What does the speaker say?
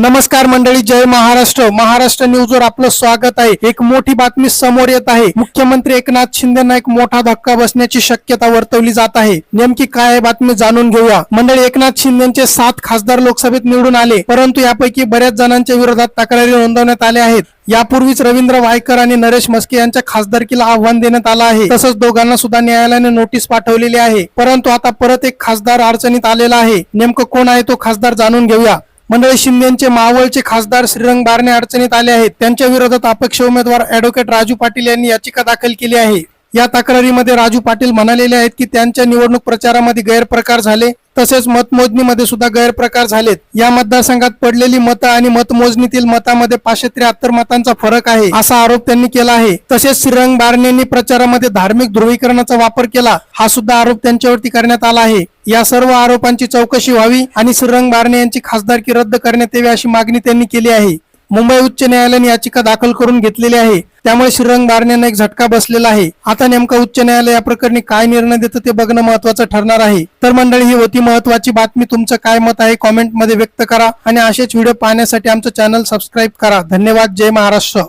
नमस्कार मंडळी जय महाराष्ट्र. महाराष्ट्र न्यूजवर आपलं स्वागत आहे. एक मोठी बातमी समोर येत आहे. मुख्यमंत्री एकनाथ शिंदेना एक मोठा धक्का बसण्याची शक्यता वर्तवली जात आहे. नेमकी काय बातमी जाणून घेऊया. मंडळी एकनाथ शिंदेचे सात खासदार लोकसभेत निवडून आले परंतु यापैकी बऱ्याच जणांच्या विरोधात तक्रारी नोंदवण्यात आल्या आहेत. यापूर्वीच रवींद्र वायकर आणि नरेश मस्के यांच्या खासदारकीला आव्हान देण्यात आलं आहे. तसंच दोघांना सुद्धा न्यायालयाने नोटीस पाठवलेली आहे. परंतु आता परत एक खासदार अडचणीत आलेला आहे. नेमकं कोण आहे तो खासदार जाणून घेऊया. मंडळी शिंदेचे मावळचे खासदार श्रीरंग बारणे अडचणीत आले आहेत. त्यांच्या विरोधात अपक्ष उमेदवार अॅडव्होकेट राजू पाटील यांनी याचिका दाखल केली आहे. या तक्रारीमध्ये राजू पाटील म्हणालेले आहेत की त्यांच्या निवडणूक प्रचारामध्ये गैरप्रकार झाले तसेच मतमोजणीमध्ये सुद्धा गैरप्रकार झालेत. या मतदारसंघात पडलेली मतं आणि मतमोजणीतील मतामध्ये पाचशे त्र्याहत्तर मतांचा फरक आहे असा आरोप त्यांनी केला आहे. तसेच श्रीरंग बारणेंनी प्रचारामध्ये धार्मिक ध्रुवीकरणाचा वापर केला हा सुद्धा आरोप त्यांच्यावरती करण्यात आला आहे. या सर्व आरोपांची चौकशी व्हावी आणि श्रीरंग बारणे यांची खासदारकी रद्द करण्यात यावी अशी मागणी त्यांनी केली आहे. मुंबई उच्च न्यायालयाने याचिका दाखल करून घेतलेली आहे. त्यामुळे श्रीरंग बारण्यांना एक झटका बसलेला आहे. आता नेमका उच्च न्यायालय या प्रकरणी काय निर्णय देतं ते बघणं महत्वाचं ठरणार आहे. तर मंडळी ही होती महत्वाची बातमी. तुमचं काय मत आहे कॉमेंटमध्ये व्यक्त करा आणि असेच व्हिडिओ पाहण्यासाठी आमचं चॅनल सबस्क्राईब करा. धन्यवाद. जय महाराष्ट्र.